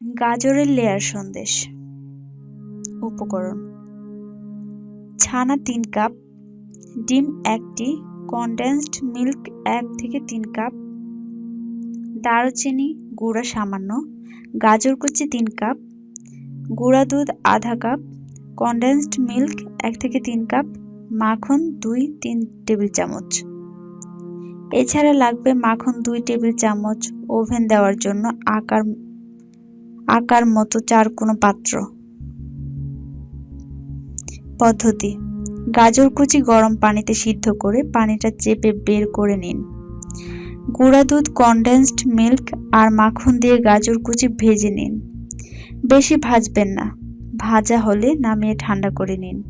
গাজরের লেয়ার সন্দেশ, উপকরণ। ছানা তিন কাপ, ডিম একটি কনডেন্সড মিল্ক এক থেকে তিন কাপ। দারুচিনি গুঁড়া সামান্য, গাজর কুচি তিন কাপ। গুঁড়া দুধ আধা কাপ কনডেন্সড মিল্ক এক থেকে তিন কাপ। মাখন দুই, তিন টেবিল চামচ। এছাড়া লাগবে মাখন দুই টেবিল চামচ ওভেন দেওয়ার জন্য আকার আকার মতো চার কোনো পাত্র। পদ্ধতি, গাজর কুচি গরম পানিতে সিদ্ধ করে পানিটা চেপে বের করে নিন। গুঁড়া দুধ কনডেন্সড মিল্ক আর মাখন দিয়ে গাজর কুচি ভেজে নিন। বেশি ভাজবেন না, ভাজা হলে নামিয়ে ঠান্ডা করে নিন।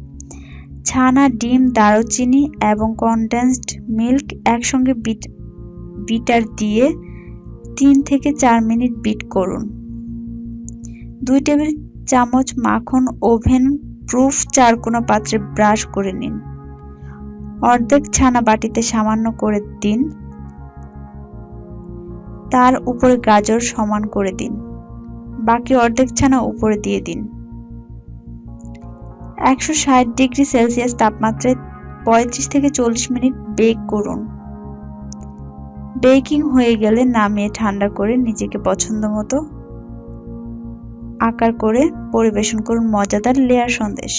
ছানা, ডিম, দারুচিনি এবং কনডেন্সড মিল্ক একসঙ্গে বিট, বিটার দিয়ে তিন থেকে চার মিনিট বিট করুন। দুই টেবিল চামচ মাখন ওভেন প্রুফ চার চারকোনা পাত্রে ব্রাশ করে নিন। অর্ধেক ছানা বাটিতে সামান্য করে দিন। তার উপরে গাজর সমান করে দিন। বাকি অর্ধেক ছানা উপরে দিয়ে দিন। একশো ষাট ডিগ্রি সেলসিয়াস তাপমাত্রায় পঁয়ত্রিশ থেকে চল্লিশ মিনিট বেক করুন। বেকিং হয়ে গেলে নামিয়ে ঠান্ডা করে নিজেকে পছন্দ মতো আকার করে পরিবেশন করুন মজাদার লেয়ার সন্দেশ।